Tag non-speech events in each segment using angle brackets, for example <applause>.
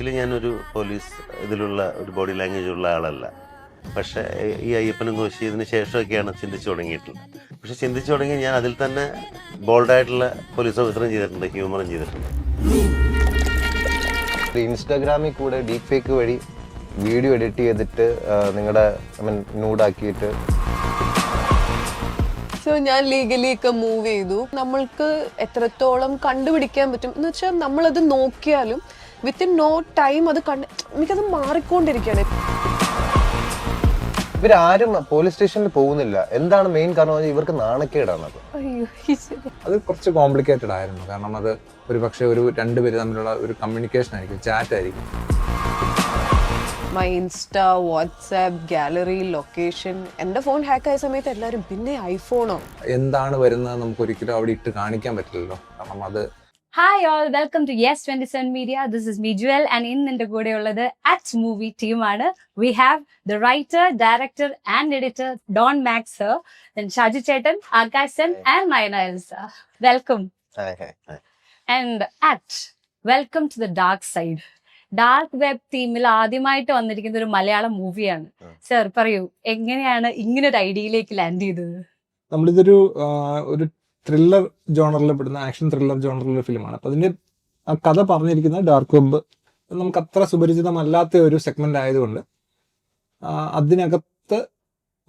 Actually ഞാനൊരു police ഇതിലുള്ള ഒരു ബോഡി ലാംഗ്വേജ് ഉള്ള ആളല്ല. പക്ഷേ ഈ അയ്യപ്പനും കോശി ഇതിന് ശേഷമൊക്കെയാണ് ചിന്തിച്ചു തുടങ്ങിയിട്ടുള്ളത്. പക്ഷെ ചിന്തിച്ചു തുടങ്ങി ഞാൻ അതിൽ തന്നെ ബോൾഡായിട്ടുള്ള പോലീസ് ഓഫീസറും ചെയ്തിട്ടുണ്ട് ഹ്യൂമറും ചെയ്തിട്ടുണ്ട്. ഇൻസ്റ്റാഗ്രാമിൽ കൂടെ ഡീപ് ഫേക്ക് വഴി വീഡിയോ എഡിറ്റ് ചെയ്തിട്ട് നിങ്ങളുടെ ഐ മീൻ നൂഡാക്കിയിട്ട് സോ ഞാൻ ലീഗലി ഒക്കെ മൂവ് ചെയ്തു. നമ്മൾക്ക് എത്രത്തോളം കണ്ടുപിടിക്കാൻ പറ്റും? എന്ന് വെച്ചാൽ നമ്മളത് നോക്കിയാലും വിത്തിൻ നോ ടൈം അത് കണ്ട് എനിക്കത് മാറിക്കൊണ്ടിരിക്കുകയാണ്. ഇവരാരും പോലീസ് സ്റ്റേഷനിൽ പോകുന്നില്ല. എന്താണ് മെയിൻ കാരണം? ഇവർക്ക് നാണക്കേടാണ് അത്. അയ്യോ അത് കുറച്ച് കോംപ്ലിക്കേറ്റഡ് ആയിരുന്നു. കാരണം അത് ഒരു പക്ഷേ ഒരു രണ്ടുപേര് തമ്മിലുള്ള ഒരു കമ്മ്യൂണിക്കേഷൻ ആയിരിക്കും ചാറ്റ് ആയിരിക്കും. My insta WhatsApp gallery location എന്റെ ഫോൺ ഹാക്ക് ആയ സമയത്ത് എല്ലാവരും പിന്നെ ഐഫോണോ എന്താണ് വരുന്നത് നമുക്ക് ഒരിക്കലും അവിടെ ഇട്ട് കാണിക്കാൻ പറ്റില്ലല്ലോ. കാരണം അത് hi all welcome to yes twenty seven media this is Miguel and ഇന്ന് എന്റെ കൂടെ ഉള്ളത് അറ്റ് മൂവി ടീമാണ് we have the writer director and editor Don Max sir then Shaji chettan Akashan Sen and Nayana Elza welcome and At welcome to the dark side dark web തീമിൽ ആദ്യമായിട്ട് വന്നിരിക്കുന്ന ഒരു മലയാളം മൂവിയാണ് sir പറയൂ എങ്ങനെയാണ് ഇങ്ങനെ ഒരു ഐഡിയയിലേക്ക് land ചെയ്തത്? നമ്മളിതൊരു ഒരു ത്രില്ലർ ജോണറിൽ പെടുന്ന ആക്ഷൻ ത്രില്ലർ ജോണറിലെ ഫിലിമാണ് അപ്പൊ അതിന്റെ ആ കഥ പറഞ്ഞിരിക്കുന്ന ഡാർക്ക് വെബ് നമുക്ക് അത്ര സുപരിചിതമല്ലാത്ത ഒരു സെഗ്മെന്റ് ആയതുകൊണ്ട് അതിനകത്ത്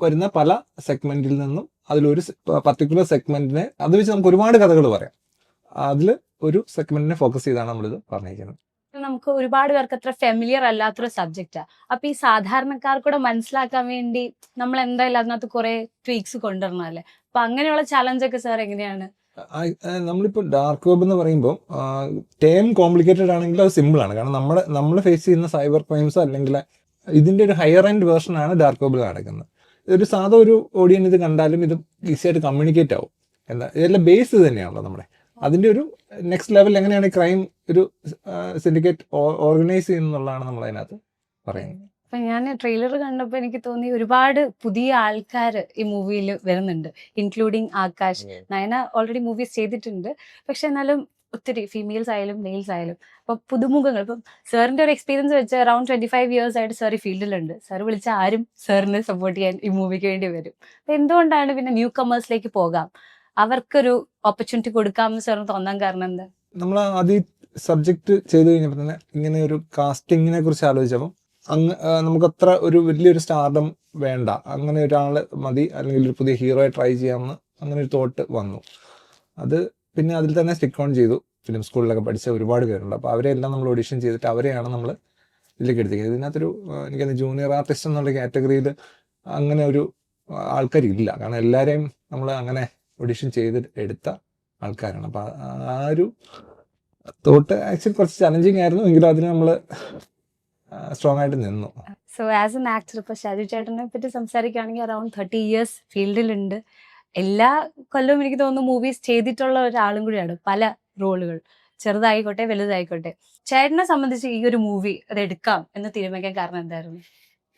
വരുന്ന പല സെഗ്മെന്റിൽ നിന്നും അതിലൊരു പർട്ടിക്കുലർ സെഗ്മെന്റിനെ അത് വെച്ച് നമുക്ക് ഒരുപാട് കഥകൾ പറയാം. അതിൽ ഒരു സെഗ്മെന്റിനെ ഫോക്കസ് ചെയ്താണ് നമ്മളിത് പറഞ്ഞിരിക്കുന്നത്. നമുക്ക് ഒരുപാട് പേർക്ക് അത്ര ഫെമിലിയർ അല്ലാത്തൊരു സബ്ജക്റ്റാ അപ്പൊ ഈ സാധാരണക്കാർക്കൂടെ മനസ്സിലാക്കാൻ വേണ്ടി നമ്മൾ എന്തായാലും അതിനകത്ത് കുറെ ട്വീക്സ് കൊണ്ടുവരണല്ലേ അപ്പൊ അങ്ങനെയുള്ള ചലഞ്ച് ഒക്കെ സാർ എങ്ങനെയാണ്? നമ്മളിപ്പോൾ ഡാർക്ക് വെബ് എന്ന് പറയുമ്പോൾ ടേം കോംപ്ലിക്കേറ്റഡ് ആണെങ്കിൽ അത് സിമ്പിൾ ആണ്. കാരണം നമ്മുടെ നമ്മൾ ഫേസ് ചെയ്യുന്ന സൈബർ ക്രൈംസ് അല്ലെങ്കിൽ ഇതിന്റെ ഒരു ഹയർ എൻഡ് വേർഷൻ ആണ് ഡാർക്ക് വെബിൽ നടക്കുന്നത്. ഒരു സാധാ ഒരു ഓഡിയൻ ഇത് കണ്ടാലും ഇത് ഈസിയായിട്ട് കമ്മ്യൂണിക്കേറ്റ് ആവും. എന്താ ഇതെല്ലാം ബേസ് തന്നെയാണല്ലോ നമ്മുടെ. അതിന്റെ ഒരു നെക്സ്റ്റ് ലെവൽ എങ്ങനെയാണ് ക്രൈം ഒരു സിൻഡിക്കേറ്റ് ഓർഗനൈസ് ചെയ്യുന്നതാണ് നമ്മൾ അതിനകത്ത് പറയുന്നത്. അപ്പം ഞാൻ ട്രെയിലർ കണ്ടപ്പോൾ എനിക്ക് തോന്നി ഒരുപാട് പുതിയ ആൾക്കാർ ഈ മൂവിയിൽ വരുന്നുണ്ട് including Akash. Nayana already movies ചെയ്തിട്ടുണ്ട് പക്ഷെ എന്നാലും ഒത്തിരി ഫീമെയിൽസ് ആയാലും മെയിൽസ് ആയാലും അപ്പം പുതുമുഖങ്ങൾ ഇപ്പം സാറിന്റെ ഒരു എക്സ്പീരിയൻസ് വെച്ച് അറൌണ്ട് ട്വന്റി ഫൈവ് ഇയേഴ്സ് ആയിട്ട് സാർ ഈ ഫീൽഡിലുണ്ട് സാർ വിളിച്ച ആരും സാറിനെ സപ്പോർട്ട് ചെയ്യാൻ ഈ മൂവിക്ക് വേണ്ടി വരും. അപ്പം എന്തുകൊണ്ടാണ് പിന്നെ ന്യൂ കമേഴ്സിലേക്ക് പോകാം? അവർക്കൊരു ഓപ്പർച്യൂണിറ്റി കൊടുക്കാമെന്ന് സാറിന് തോന്നാൻ കാരണം എന്താ? നമ്മൾ ആദ്യം സബ്ജക്ട് ചെയ്ത് കഴിഞ്ഞപ്പോൾ തന്നെ ഇങ്ങനെ ഒരു കാസ്റ്റിങ്ങിനെ കുറിച്ച് ആലോചിച്ചപ്പോൾ അങ്ങ് നമുക്കത്ര ഒരു വലിയൊരു സ്റ്റാർഡം വേണ്ട. അങ്ങനെ ഒരാൾ മതി അല്ലെങ്കിൽ ഒരു പുതിയ ഹീറോയെ ട്രൈ ചെയ്യാമെന്ന് അങ്ങനെ ഒരു തോട്ട് വന്നു. അത് പിന്നെ അതിൽ തന്നെ സ്റ്റിക്ക് ഓൺ ചെയ്തു. ഫിലിം സ്കൂളിലൊക്കെ പഠിച്ച ഒരുപാട് പേരുണ്ട്. അപ്പോൾ അവരെല്ലാം നമ്മൾ ഓഡിഷൻ ചെയ്തിട്ട് അവരെയാണ് നമ്മൾ ഇതിലേക്ക് എടുത്തിരിക്കുന്നത്. ഇതിനകത്തൊരു എനിക്കത് ജൂനിയർ ആർട്ടിസ്റ്റ് എന്നുള്ള കാറ്റഗറിയിൽ അങ്ങനെ ഒരു ആൾക്കാരില്ല. കാരണം എല്ലാവരെയും നമ്മൾ അങ്ങനെ ഓഡിഷൻ ചെയ്ത് എടുത്ത ആൾക്കാരാണ്. അപ്പോൾ ആ ഒരു തോട്ട് ആക്ച്വലി കുറച്ച് ചലഞ്ചിങ് ആയിരുന്നു. എങ്കിലും അതിന് നമ്മൾ സ്ട്രോങ് ആയിട്ട് നിന്നു. സോ ആസ് എൻ ആക്ടർ ഇപ്പൊ ഷാജു ചേട്ടനെ പറ്റി സംസാരിക്കുകയാണെങ്കിൽ അറൌണ്ട് തേർട്ടി ഇയേഴ്സ് ഫീൽഡിലുണ്ട് എല്ലാ കൊല്ലവും എനിക്ക് തോന്നുന്നു മൂവീസ് ചെയ്തിട്ടുള്ള ഒരാളും കൂടിയാണ് പല റോളുകൾ ചെറുതായിക്കോട്ടെ വലുതായിക്കോട്ടെ. ചേട്ടനെ സംബന്ധിച്ച് ഈ ഒരു മൂവി അത് എടുക്കാം എന്ന് തീരുമാനിക്കാൻ കാരണം എന്തായിരുന്നു?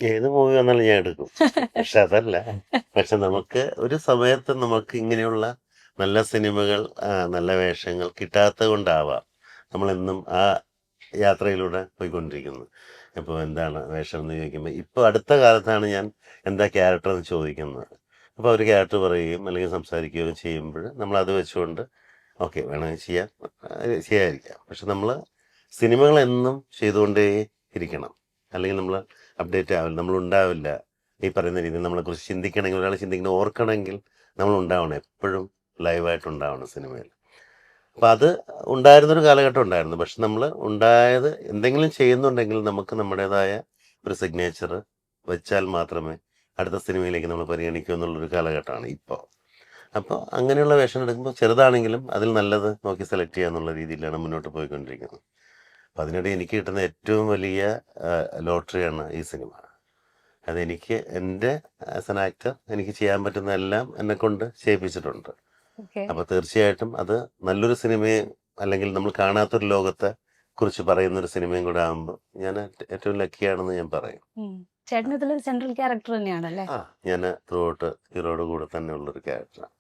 ഏത് മൂവി വന്നാലും ഞാൻ എടുക്കും. പക്ഷെ അതല്ല. പക്ഷെ നമുക്ക് ഒരു സമയത്ത് നമുക്ക് ഇങ്ങനെയുള്ള നല്ല സിനിമകൾ നല്ല വേഷങ്ങൾ കിട്ടാത്തത് കൊണ്ടാവാം നമ്മളെന്നും ആ യാത്രയിലൂടെ പോയിക്കൊണ്ടിരിക്കുന്നത്. ഇപ്പോൾ എന്താണ് വേഷം എന്ന് ചോദിക്കുമ്പോൾ ഇപ്പോൾ അടുത്ത കാലത്താണ് ഞാൻ എന്താ ക്യാരക്ടർ എന്ന് ചോദിക്കുന്നത്. അപ്പോൾ അവർ ക്യാരക്ടർ പറയുകയും അല്ലെങ്കിൽ സംസാരിക്കുകയും ചെയ്യുമ്പോൾ നമ്മൾ അത് വെച്ചുകൊണ്ട് ഓക്കെ വേണമെങ്കിൽ ചെയ്യാം. ചെയ്യാതിരിക്കാം. പക്ഷെ നമ്മൾ സിനിമകൾ എന്നും ചെയ്തുകൊണ്ടേ ഇരിക്കണം അല്ലെങ്കിൽ നമ്മൾ അപ്ഡേറ്റ് ആവില്ല നമ്മൾ ഉണ്ടാവില്ല ഈ പറയുന്ന രീതിയിൽ നമ്മളെക്കുറിച്ച് ചിന്തിക്കണമെങ്കിൽ ഒരാൾ ചിന്തിക്കണം ഓർക്കണമെങ്കിൽ നമ്മൾ ഉണ്ടാവണം എപ്പോഴും ലൈവായിട്ട് ഉണ്ടാവണം സിനിമയിൽ. അപ്പം അത് ഉണ്ടായിരുന്നൊരു കാലഘട്ടം ഉണ്ടായിരുന്നു. പക്ഷെ നമ്മൾ ഉണ്ടായത് എന്തെങ്കിലും ചെയ്യുന്നുണ്ടെങ്കിൽ നമുക്ക് നമ്മുടേതായ ഒരു സിഗ്നേച്ചർ വെച്ചാൽ മാത്രമേ അടുത്ത സിനിമയിലേക്ക് നമ്മൾ പരിഗണിക്കൂ എന്നുള്ളൊരു കാലഘട്ടമാണ് ഇപ്പോൾ. അപ്പോൾ അങ്ങനെയുള്ള വേഷം എടുക്കുമ്പോൾ ചെറുതാണെങ്കിലും അതിൽ നല്ലത് നോക്കി സെലക്ട് ചെയ്യുക എന്നുള്ള രീതിയിലാണ് മുന്നോട്ട് പോയിക്കൊണ്ടിരിക്കുന്നത്. അപ്പം അതിനിടെ എനിക്ക് കിട്ടുന്ന ഏറ്റവും വലിയ ലോട്ടറിയാണ് ഈ സിനിമ. അതെനിക്ക് എന്റെ ആസ് എൻ ആക്ടർ എനിക്ക് ചെയ്യാൻ പറ്റുന്ന എല്ലാം എന്നെ കൊണ്ട് ചെയ്യിപ്പിച്ചിട്ടുണ്ട്. അപ്പൊ അപ്പോൾ തീർച്ചയായിട്ടും അത് നല്ലൊരു സിനിമയെ അല്ലെങ്കിൽ നമ്മൾ കാണാത്തൊരു ലോകത്തെ കുറിച്ച് പറയുന്ന ഒരു സിനിമയും കൂടെ ആകുമ്പോൾ ഞാൻ ഏറ്റവും ലക്കിയാണെന്ന് ഞാൻ പറയും. ചേട്ടൻ സെൻട്രൽ ക്യാരക്ടർ തന്നെയാണല്ലേ? ആ ഞാൻ ത്രൂ ഔട്ട് ഹീറോയുടെ കൂടെ തന്നെ ഉള്ളൊരു ക്യാരക്ടറാണ്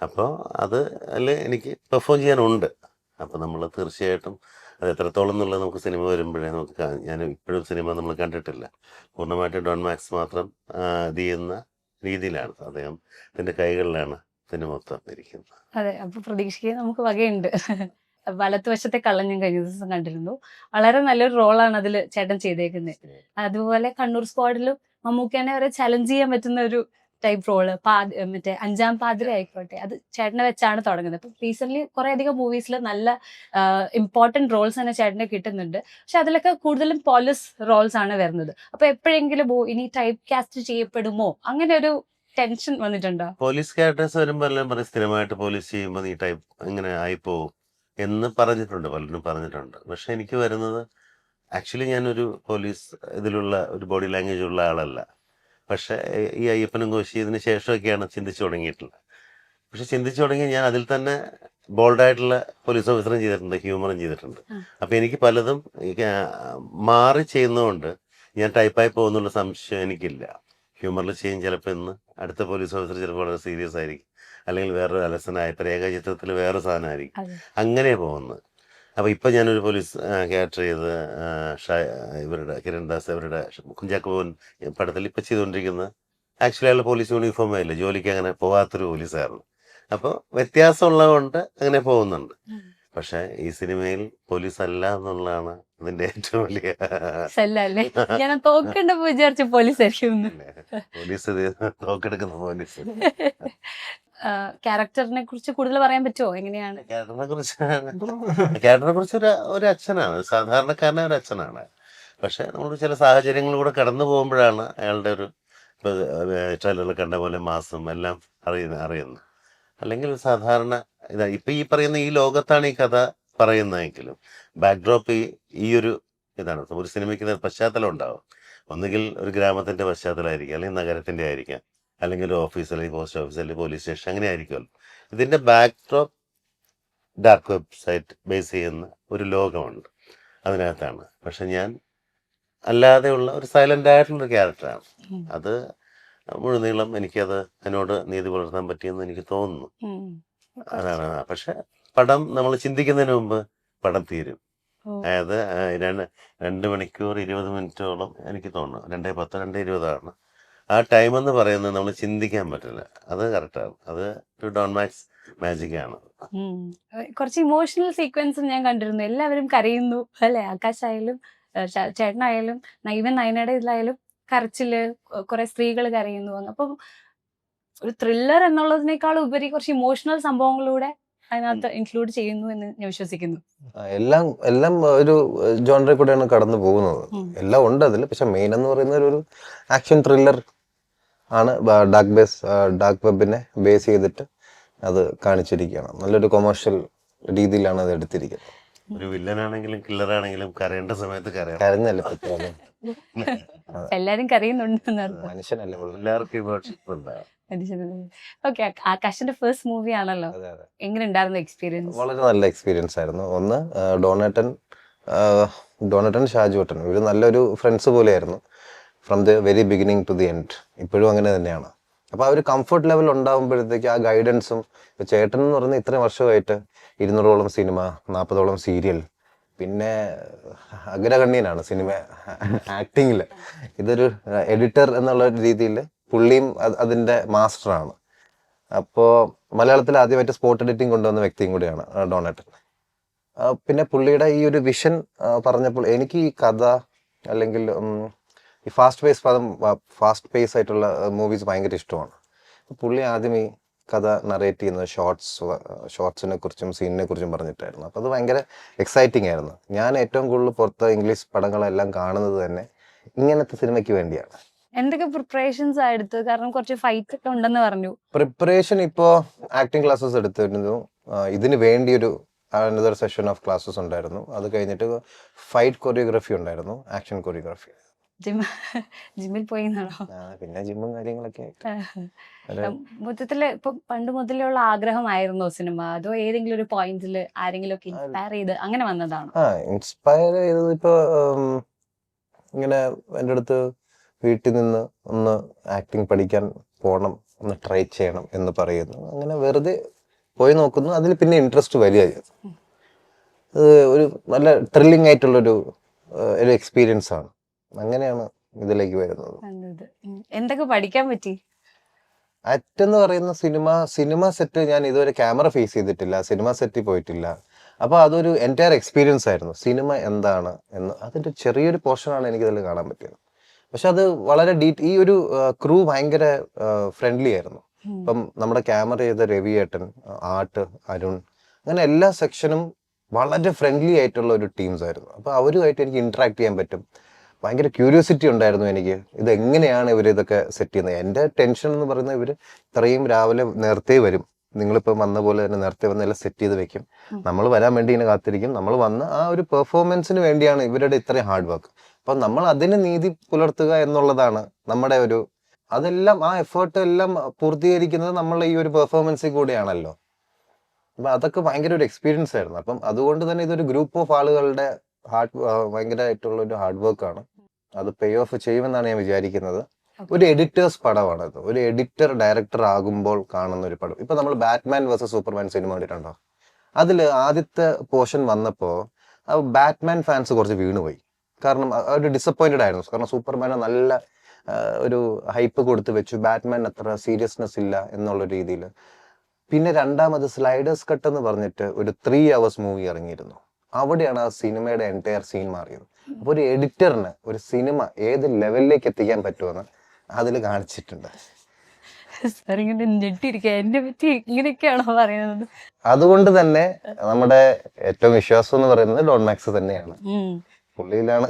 അപ്പോൾ അത് അല്ലെ എനിക്ക് പെർഫോം ചെയ്യാനുണ്ട്. അപ്പോൾ നമ്മൾ തീർച്ചയായിട്ടും അത് എത്രത്തോളം എന്നുള്ളത് നമുക്ക് സിനിമ വരുമ്പോഴേ നമുക്ക് ഞാൻ ഇപ്പോഴും സിനിമ നമ്മൾ കണ്ടിട്ടില്ല. പൂർണമായിട്ട് ഡോൺ മാക്സ് മാത്രം ഇത് ചെയ്യുന്ന രീതിയിലാണ് അദ്ദേഹം ഇതിന്റെ കൈകളിലാണ് സിനിമ മൊത്തം ഇരിക്കുന്നത് അതെ അപ്പൊ പ്രതീക്ഷിക്കാൻ നമുക്ക് വകയുണ്ട്. വലത്തുവശത്തെ കള്ളൻ ഞാൻ കഴിഞ്ഞ ദിവസം കണ്ടിരുന്നു. വളരെ നല്ലൊരു റോളാണ് അതിൽ ചേട്ടൻ ചെയ്തേക്കുന്നത് അതുപോലെ കണ്ണൂർ സ്ക്വാഡിലും മമ്മൂക്കാനെ വരെ ചലഞ്ച് ചെയ്യാൻ പറ്റുന്ന ഒരു ടൈപ്പ് റോൾ മറ്റേ അഞ്ചാം പാതിര ആയിക്കോട്ടെ അത് ചേട്ടനെ വെച്ചാണ് തുടങ്ങുന്നത്. അപ്പൊ റീസെന്റ് കുറെ അധികം മൂവീസിൽ നല്ല ഇമ്പോർട്ടന്റ് റോൾസ് തന്നെ ചേട്ടനെ കിട്ടുന്നുണ്ട്. പക്ഷെ അതിലൊക്കെ കൂടുതലും പോലീസ് റോൾസ് ആണ് വരുന്നത്. അപ്പൊ എപ്പോഴെങ്കിലും ഇനി ടൈപ്പ് കാസ്റ്റ് ചെയ്യപ്പെടുമോ? അങ്ങനെ ഒരു ടെൻഷൻ വന്നിട്ടുണ്ടോ? പോലീസ് ക്യാരക്ടേഴ്സ് വരുമ്പോൾ എല്ലാം സ്ഥിരമായിട്ട് പോലീസ് ചെയ്യുമ്പോൾ നീ ടൈപ്പ് ഇങ്ങനെ പോകും എന്ന് പറഞ്ഞിട്ടുണ്ട് പലരും പറഞ്ഞിട്ടുണ്ട്. പക്ഷെ എനിക്ക് വരുന്നത് ആക്ച്വലി ഞാനൊരു പോലീസ് ഇതിലുള്ള ഒരു ബോഡി ലാംഗ്വേജ് ഉള്ള ആളല്ല. പക്ഷെ ഈ അയ്യപ്പനും കോശി ഇതിന് ശേഷമൊക്കെയാണ് ചിന്തിച്ചു തുടങ്ങിയിട്ടുള്ളത്. പക്ഷെ ചിന്തിച്ചു തുടങ്ങി ഞാൻ അതിൽ തന്നെ ബോൾഡായിട്ടുള്ള പോലീസ് ഓഫീസറും ചെയ്തിട്ടുണ്ട് ഹ്യൂമറും ചെയ്തിട്ടുണ്ട്. അപ്പോൾ അപ്പം എനിക്ക് പലതും മാറി ചെയ്യുന്നതുകൊണ്ട് ഞാൻ ടൈപ്പായി പോകുന്നുള്ള സംശയം എനിക്കില്ല. ഹ്യൂമറിൽ ചെയ്യും ചിലപ്പോൾ ഇന്ന് അടുത്ത പോലീസ് ഓഫീസർ ചിലപ്പോൾ വളരെ സീരിയസ് ആയിരിക്കും. അല്ലെങ്കിൽ വേറൊരു അലസനായ രേഖാചിത്രത്തിൽ വേറെ സാധനമായിരിക്കും. അങ്ങനെ പോകുന്നത്. അപ്പോൾ ഇപ്പം ഞാനൊരു പോലീസ് ക്യാരക്ടർ ചെയ്ത് ഇവരുടെ കിരൺദാസ് അവരുടെ കുഞ്ചാക്കോ ഭവൻ പടത്തിൽ ഇപ്പം ചെയ്തുകൊണ്ടിരിക്കുന്ന ആക്ച്വലി അയാൾ പോലീസ് യൂണിഫോമേ ഇല്ല ജോലിക്ക് അങ്ങനെ പോകാത്തൊരു പോലീസായിരുന്നു അപ്പോൾ വ്യത്യാസമുള്ളത് കൊണ്ട് അങ്ങനെ പോകുന്നുണ്ട്. പക്ഷെ ഈ സിനിമയിൽ പോലീസ് അല്ല എന്നുള്ളതാണ് അതിന്റെ ഏറ്റവും വലിയ <laughs> ഞാൻ തോക്കണ്ടപ്പോ വിചാരിച്ചു പോലീസ് പോലീസ് തോക്കെടുക്കുന്ന പോലീസ്. <laughs> ക്യാരക്ടറിനെ കുറിച്ച് കൂടുതൽ പറയാൻ പറ്റുമോ എങ്ങനെയാണ്? ക്യാരക്ടറിനെ കുറിച്ച് ഒരു അച്ഛനാണ്. സാധാരണക്കാരനായ ഒരു അച്ഛനാണ്. പക്ഷെ നമ്മൾ ചില സാഹചര്യങ്ങളിലൂടെ കടന്നു പോകുമ്പോഴാണ് അയാളുടെ ഒരു ട്രെയിലറിൽ കണ്ട പോലെ മാസം എല്ലാം അറിയുന്ന അറിയുന്നു അല്ലെങ്കിൽ സാധാരണ ഇതാ ഇപ്പൊ ഈ പറയുന്ന ഈ ലോകത്താണ് ഈ കഥ പറയുന്നതെങ്കിലും ബാക്ക്ഡ്രോപ്പ് ഈ ഒരു ഇതാണ്. ഒരു സിനിമയ്ക്ക് പശ്ചാത്തലം ഉണ്ടാവും. ഒന്നുകിൽ ഒരു ഗ്രാമത്തിന്റെ പശ്ചാത്തലമായിരിക്കാം അല്ലെങ്കിൽ നഗരത്തിന്റെ ആയിരിക്കാം. അല്ലെങ്കിൽ ഒരു ഓഫീസ് അല്ലെങ്കിൽ പോസ്റ്റ് ഓഫീസ് അല്ലെങ്കിൽ പോലീസ് സ്റ്റേഷൻ അങ്ങനെ ആയിരിക്കുമല്ലോ. ഇതിന്റെ ബാക്ക്ഡ്രോപ്പ് ഡാർക്ക് വെബ്സൈറ്റ് ബേസ് ചെയ്യുന്ന ഒരു ലോകമുണ്ട്. അതിനകത്താണ്. പക്ഷെ ഞാൻ അല്ലാതെയുള്ള ഒരു സൈലന്റ് ആയിട്ടുള്ള ക്യാരക്ടറാണ്. അത് മുഴുനീളം എനിക്കത് അതിനോട് നീതി പുലർത്താൻ പറ്റിയെന്ന് എനിക്ക് തോന്നുന്നു. അതാണ്. പക്ഷെ പടം നമ്മൾ ചിന്തിക്കുന്നതിന് മുമ്പ് പടം തീരും. അതായത് രണ്ട് രണ്ട് മണിക്കൂർ ഇരുപത് മിനിറ്റോളം എനിക്ക് തോന്നുന്നു. രണ്ടേ പത്ത് രണ്ടേ ഇരുപതാണ്? ആ ടൈം എന്ന് പറയുന്നത് നമ്മൾ ചിന്തിക്കാൻ പറ്റില്ല. അത് കറക്റ്റാണ് അത് ടു ഡോൺ മാക്സ് മാജിക് ആണ്. കുറച്ച് ഇമോഷണൽ സീക്വൻസ് ഞാൻ കണ്ടിരുന്നു. എല്ലാവരും കരയുന്നു. അല്ലെ? ആകാശായാലും ആയാലും ചേട്ടനായാലും നൈവൻ നയനയുടെ ഇതിലായാലും കരച്ചിൽ കുറെ സ്ത്രീകൾ കരയുന്നു. അപ്പം ഒരു ത്രില്ലർ എന്നുള്ളതിനേക്കാൾ ഉപരി കുറച്ച് ഇമോഷണൽ സംഭവങ്ങളിലൂടെ അതിനകത്ത് ഇൻക്ലൂഡ് ചെയ്യുന്നു എന്ന് ഞാൻ വിശ്വസിക്കുന്നു. എല്ലാം എല്ലാം ഒരു ജോണറിൽ കൂടെയാണ് കടന്നു പോകുന്നത്. എല്ലാം ഉണ്ട് അതിൽ പക്ഷെ മെയിൻ എന്ന് പറയുന്ന ഒരു ആക്ഷൻ ത്രില്ലർ ആണ്. ഡാർക്ക് ബേസ് ഡാർക്ക് വെബിനെ ബേസ് ചെയ്തിട്ട് അത് കാണിച്ചിരിക്കുകയാണ്. നല്ലൊരു കൊമേഴ്ഷ്യൽ രീതിയിലാണ് അത് എടുത്തിരിക്കുന്നത്. ഒരു വില്ലനാണെങ്കിലും കില്ലറാണെങ്കിലും കരയേണ്ട സമയത്ത് കരയണം. കരഞ്ഞല്ലേ എല്ലാരും കരയുന്നുണ്ട് മനുഷ്യനല്ലേ ഉള്ളൂ. എല്ലാവർക്കും ഇമോഷൻസ് ഉണ്ടാവും ഓക്കെ ആകാശിന്റെ ഫസ്റ്റ് മൂവി ആണല്ലോ. എങ്ങനെ ഉണ്ടായിരുന്നു എക്സ്പീരിയൻസ് വളരെ നല്ല എക്സ്പീരിയൻസ് ആയിരുന്നു. ഒന്ന് ഡോണേട്ടൻ ഡോണേട്ടൻ ഷാജു ഡോണേട്ടൻ ഷാജുവേട്ടൻ ഇവർ നല്ലൊരു ഫ്രണ്ട്സ് പോലെയായിരുന്നു. From the very beginning to the end ഇപ്പോഴും അങ്ങനെ തന്നെയാണ്. അപ്പോൾ ആ ഒരു കംഫർട്ട് ലെവൽ ഉണ്ടാകുമ്പോഴത്തേക്ക് ആ ഗൈഡൻസും ഇപ്പോൾ ചേട്ടൻ എന്ന് പറയുന്നത് ഇത്രയും വർഷമായിട്ട് ഇരുന്നൂറോളം സിനിമ നാൽപ്പതോളം സീരിയൽ പിന്നെ അഗ്രഗണ്യനാണ് സിനിമ ആക്ടിങ്ങിൽ ഇതൊരു എഡിറ്റർ എന്നുള്ള രീതിയിൽ പുള്ളിയും അത് അതിന്റെ മാസ്റ്ററാണ്. അപ്പോൾ മലയാളത്തിൽ ആദ്യമായിട്ട് സ്പോട്ട് എഡിറ്റിംഗ് കൊണ്ടുവന്ന വ്യക്തിയും കൂടിയാണ് ഡോണേട്ടൻ. പിന്നെ പുള്ളിയുടെ ഈ ഒരു വിഷൻ പറഞ്ഞപ്പോൾ എനിക്ക് ഈ കഥ അല്ലെങ്കിൽ ഈ ഫാസ്റ്റ് പേസ് പദം ഫാസ്റ്റ് പേസ് ആയിട്ടുള്ള മൂവീസ് ഭയങ്കര ഇഷ്ടമാണ്. പുള്ളി ആദ്യം ഈ കഥ നറേറ്റ് ചെയ്യുന്നത് ഷോർട്സ് ഷോർട്സിനെ കുറിച്ചും സീനിനെ കുറിച്ചും പറഞ്ഞിട്ടായിരുന്നു. അപ്പോൾ അത് ഭയങ്കര എക്സൈറ്റിംഗ് ആയിരുന്നു. ഞാൻ ഏറ്റവും കൂടുതൽ പുറത്ത് ഇംഗ്ലീഷ് പടങ്ങളെല്ലാം കാണുന്നത് തന്നെ ഇങ്ങനത്തെ സിനിമയ്ക്ക് വേണ്ടിയാണ്. എന്തൊക്കെ പ്രിപ്പറേഷൻസ് എടുത്തത്? കാരണം കുറച്ച് ഫൈറ്റ് ഒക്കെ ഉണ്ടെന്ന് പറഞ്ഞു. പ്രിപ്പറേഷൻ ഇപ്പോ ആക്ടിങ് ക്ലാസ്സസ് എടുത്തിരുന്നു. ഇതിന് ഇതിന് ഒരു അനദർ സെഷൻ ഓഫ് ക്ലാസ്സസ് ഉണ്ടായിരുന്നു. അത് കഴിഞ്ഞിട്ട് ഫൈറ്റ് കൊറിയോഗ്രഫി ഉണ്ടായിരുന്നു. ആക്ഷൻ കൊറിയോഗ്രഫി ജിമ്മിൽ പോയി പിന്നെ ജിമ്മും കാര്യങ്ങളൊക്കെ മൊത്തത്തിൽ ഇപ്പൊ പണ്ട് മുതലുള്ള ആഗ്രഹമായിരുന്നോ സിനിമ? അതോ ഏതെങ്കിലും ഒരു പോയിന്റിൽ ആരെങ്കിലും ഒക്കെ ഇൻസ്പയർ ചെയ്ത് അങ്ങനെ വന്നതാണ്? ഇൻസ്പയർ ചെയ്തത് ഇപ്പൊ ഇങ്ങനെ എന്റെ അടുത്ത് വീട്ടിൽ നിന്ന് ഒന്ന് ആക്ടിങ് പഠിക്കാൻ പോകണം ഒന്ന് ട്രൈ ചെയ്യണം എന്ന് പറയുന്നു. അങ്ങനെ വെറുതെ പോയി നോക്കുന്നു. അതിൽ പിന്നെ ഇൻട്രസ്റ്റ് വരിക അത് ഒരു നല്ല ത്രില്ലിംഗ് ആയിട്ടുള്ളൊരു ഒരു എക്സ്പീരിയൻസ് ആണ്. അങ്ങനെയാണ് ഇതിലേക്ക് വരുന്നത്. എന്തൊക്കെ പഠിക്കാൻ പറ്റി? ആക്ട് എന്ന് പറയുന്ന സിനിമ സിനിമ സെറ്റ് ഞാൻ ഇതുവരെ ക്യാമറ ഫേസ് ചെയ്തിട്ടില്ല. സിനിമ സെറ്റിൽ പോയിട്ടില്ല. അപ്പോൾ അതൊരു എന്റയർ എക്സ്പീരിയൻസ് ആയിരുന്നു. സിനിമ എന്താണ് എന്ന്. അതിന്റെ ചെറിയൊരു പോർഷനാണ് എനിക്കിതിൽ കാണാൻ പറ്റിയത്. പക്ഷെ അത് വളരെ ഡീറ്റ് ഈ ഒരു ക്രൂ ഭയങ്കര ഫ്രണ്ട്ലി ആയിരുന്നു. ഇപ്പം നമ്മുടെ ക്യാമറ ചെയ്ത രവി ഏട്ടൻ ആർട്ട് അരുൺ അങ്ങനെ എല്ലാ സെക്ഷനും വളരെ ഫ്രണ്ട്ലി ആയിട്ടുള്ള ഒരു ടീംസ് ആയിരുന്നു. അപ്പോൾ അവരുമായിട്ട് എനിക്ക് ഇന്ററാക്ട് ചെയ്യാൻ പറ്റും. ഭയങ്കര ക്യൂരിയോസിറ്റി ഉണ്ടായിരുന്നു എനിക്ക്. ഇത് എങ്ങനെയാണ് ഇവർ ഇതൊക്കെ സെറ്റ് ചെയ്യുന്നത്? എന്റെ ടെൻഷൻ എന്ന് പറയുന്നത് ഇവർ ഇത്രയും രാവിലെ നേരത്തെ വരും. നിങ്ങളിപ്പോൾ വന്ന പോലെ തന്നെ നേരത്തെ വന്ന് എല്ലാം സെറ്റ് ചെയ്ത് വെക്കും. നമ്മൾ വരാൻ വേണ്ടി ഇങ്ങനെ കാത്തിരിക്കും. നമ്മൾ വന്ന് ആ ഒരു പെർഫോമൻസിന് വേണ്ടിയാണ് ഇവരുടെ ഇത്രയും ഹാർഡ് വർക്ക് അപ്പം നമ്മൾ അതിന് നീതി പുലർത്തുക എന്നുള്ളതാണ് നമ്മുടെ ഒരു അതെല്ലാം ആ എഫേർട്ട് എല്ലാം പൂർത്തീകരിക്കുന്നത് നമ്മൾ ഈ ഒരു പെർഫോമൻസിൽ കൂടിയാണല്ലോ. അപ്പൊ അതൊക്കെ ഭയങ്കര ഒരു എക്സ്പീരിയൻസ് ആയിരുന്നു. അപ്പം അതുകൊണ്ട് തന്നെ ഇതൊരു ഗ്രൂപ്പ് ഓഫ് ആളുകളുടെ ഹാർഡ് ഭയങ്കരമായിട്ടുള്ള ഒരു ഹാർഡ് വർക്ക് ആണ്. അത് പേ ഓഫ് ചെയ്യുമെന്നാണ് ഞാൻ വിചാരിക്കുന്നത്. ഒരു എഡിറ്റേഴ്സ് പടമാണ് ഇത്. ഒരു എഡിറ്റർ ഡയറക്ടർ ആകുമ്പോൾ കാണുന്ന ഒരു പടം. ഇപ്പൊ നമ്മൾ ബാറ്റ്മാൻ വേഴ്സസ് സൂപ്പർമാൻ സിനിമ കണ്ടിട്ടുണ്ടോ? അതിൽ ആദ്യത്തെ പോർഷൻ വന്നപ്പോ ബാറ്റ്മാൻ ഫാൻസ് കുറച്ച് വീണുപോയി. കാരണം ഒരു ഡിസപ്പോയിന്റഡ് ആയിരുന്നു. കാരണം സൂപ്പർമാനെ നല്ല ഒരു ഹൈപ്പ് കൊടുത്ത് വെച്ചു. ബാറ്റ്മാൻ അത്ര സീരിയസ്നെസ് ഇല്ല എന്നുള്ള രീതിയിൽ. പിന്നെ രണ്ടാമത് സ്ലൈഡേഴ്സ് കട്ട് എന്ന് പറഞ്ഞിട്ട് ഒരു ത്രീ അവേഴ്സ് മൂവി ഇറങ്ങിയിരുന്നു. അവിടെയാണ് ആ സിനിമയുടെ എന്റയർ സീൻ മാറിയത്. അപ്പൊ ഒരു എഡിറ്ററിന് ഒരു സിനിമ ഏത് ലെവലിലേക്ക് എത്തിക്കാൻ പറ്റുമെന്ന് അതിൽ കാണിച്ചിട്ടുണ്ട്. സാർ ഇങ്ങനെ ഞെട്ടിയിരിക്കുക എന്നെ പറ്റി ഇങ്ങനെയൊക്കെയാണോ പറയുന്നത്? അതുകൊണ്ട് തന്നെ നമ്മുടെ ഏറ്റവും വിശ്വാസം എന്ന് പറയുന്നത് ഡോൺ മാക്സ് തന്നെയാണ്. പുള്ളിയിലാണ്.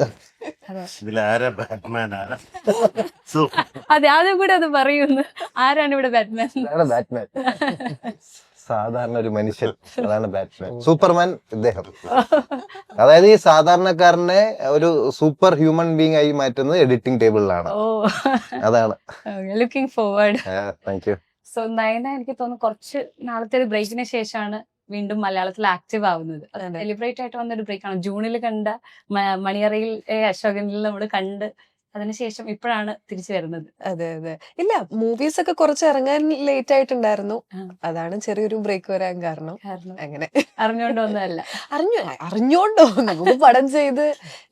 അതെ. ഇതിലാരാ ബാറ്റ്മാൻ ആരാ <laughs> അതെ ആദ്യം കൂടെ അത് പറയുന്നു. ആരാണ് ഇവിടെ ബാറ്റ്മാൻ? ബാറ്റ്മാൻ. സാധാരണ ഒരു മനുഷ്യൻ. അതാണ് ബാറ്റ്മാൻ. സൂപ്പർമാൻ ഇദ്ദേഹം. അതായത് ഈ സാധാരണക്കാരനെ ഒരു സൂപ്പർ ഹ്യൂമൻ ബീങ് ആയി മാറ്റുന്നത് എഡിറ്റിംഗ് ടേബിളിലാണ്. ഓ. അതാണ്. Looking forward thank you so Nayana എനിക്ക് തോന്നുന്നു കുറച്ച് നാളത്തെ ഒരു ബ്രേക്കിന് ശേഷമാണ് വീണ്ടും മലയാളത്തിൽ ആക്റ്റീവ് ആവുന്നത് അതെ. സെലിബ്രേറ്റ് ആയിട്ട് വന്ന ഒരു ബ്രേക്കാണ് ജൂണിൽ കണ്ട മണിയറയിൽ അശോകനിൽ നമ്മൾ കണ്ട് അതിനുശേഷം ഇപ്പോഴാണ് തിരിച്ചു വരുന്നത്. അതെ അതെ. ഇല്ല മൂവീസ് ഒക്കെ കുറച്ച് ഇറങ്ങാൻ ലേറ്റ് ആയിട്ടുണ്ടായിരുന്നു. അതാണ് ചെറിയൊരു ബ്രേക്ക് വരാൻ കാരണം. അങ്ങനെ. അറിഞ്ഞോണ്ടോന്നല്ല അറിഞ്ഞു അറിഞ്ഞോണ്ടോ നമുക്ക് പടം ചെയ്ത്